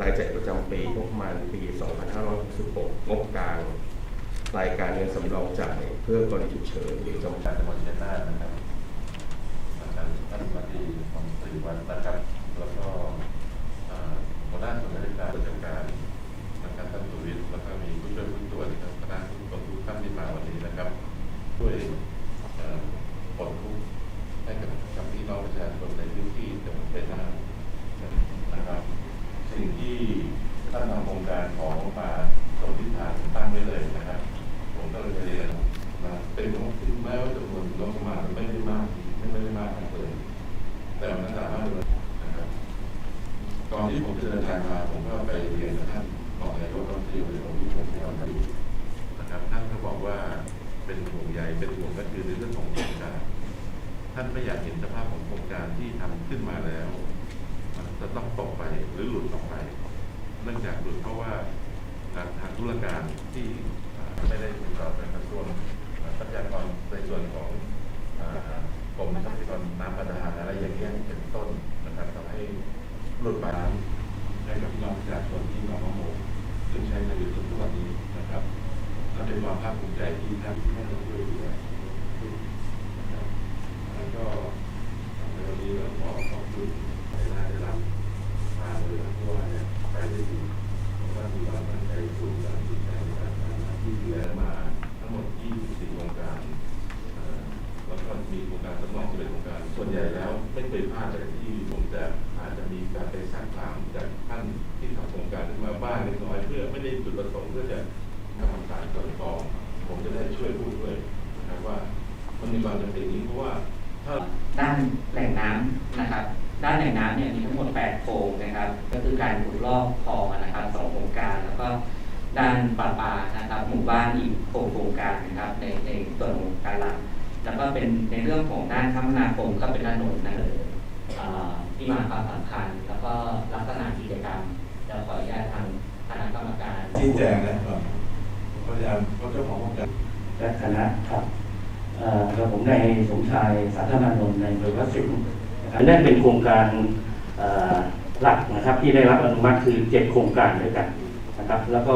รายจ่ายประจำปีงบประมาณปี 2566 งบกลาง รายการเงินสำรองจ่ายเพื่อกรณีฉุกเฉินหรือจำจากจังหวัดชัยนาทนะครับอาจารย์ท่านปฏิของตรีวันนะครับ แล้วก็เอ่อหัวหน้าส่วนราชการราชการนะครับท่านสุวิทย์แล้วก็มีผู้ช่วยผู้ตรวจนะครับคณะผู้ตรวจทุกท่านที่มาวันนี้นะครับช่วยเอ่อปลดทุกข์ให้กับกับพี่น้องประชาชนในพื้นที่จังหวัดชัยนาทนะครับ สิ่งที่ ท่านทำโครงการของมาสมทิศฐานตั้งไว้เลยนะครับ ผมก็เลยเรียนนะเป็นงบที่แม้ว่าจำนวนงบประมาณไม่ได้มากไม่ได้มากเลยแต่มันสามารถเลยนะครับก่อนที่ผมจะเดินทางมาผมก็ไปเรียนกับท่านรองนายกรัฐมนตรีในของที่ผมพยายามดูนะครับท่านก็บอกว่าเป็นห่วงใยเป็นห่วงก็คือในเรื่องของโครงการท่านไม่อยากเห็นสภาพของโครงการที่ทำขึ้นมาแล้ว มันจะต้องตกไปหรือหลุดออกไป เนื่องจากหลุดเพราะว่าทางทางธุรการที่ไม่ได้ติดต่อกับกระทรวงทรัพยากรในส่วนของกรมทรัพยากรน้ำบาดาลอะไรอย่างเงี้ยเป็นต้นนะครับทำให้หลุดไปให้กับพี่น้องประชาชนที่มาประโมซึ่งใช้ในอยู่ทุกวันนี้นะครับและเป็นความภาคภูมิใจที่ท่านให้เราช่วยเหลือนะครับแล้วก็ในวันนี้เราขอขอบคุณในรายได้รับ มาเลยนะเพราะว่าเนี่ยไปได้ดีผมว่ามีความมั่นใจสูงการตัดสินใจในการทำห น้าที่ดูแลมาทั้งหมด 24 โครงการเอ่อแล้วก็มีโครงการสำรอง11โครงการ ส่วนใหญ่แล้วไม่เคยพลาดเลยที่ผมจะอาจจะมีการไปซักถามจากท่านที่ทำโครงการขึ้นมาบ้างเล็กน้อยเพื่อไม่ได้จุดประสงค์เพื่อจะทำการส่วนกองผมจะได้ช่วยพูดด้วยนะครับว่ามันมีความจำเป็นนี้เพราะว่าถ้า ด้านแหล่งน้ำนะครับ ด้านแหล่งน้ำเนี่ยมีทั้งหมด 8 โครงนะครับ ก็คือการขุดลอกคลองนะครับ ด้านป่าปานะครับหมู่บ้านอีกหกโครงการนะครับในในส่วนของการหลักแล้วก็เป็นในเรื่องของด้านคมนาคมก็เป็นถนนนะเอ่อที่มาความสำคัญแล้วก็ลักษณะกิจกรรมจะขออนุญาตทางคณะกรรมการชี้แจงนะครับพยายามเจ้าของโครงการและคณะครับเอ่อกับผมในายสมชายสาธารณนนท์ในอำเภอวัดสิงห์นะครับนั่นเป็นโครงการหลักนะครับที่ได้รับอนุมัติคือเจ็ดโครงการด้วยกันนะครับ แล้วก็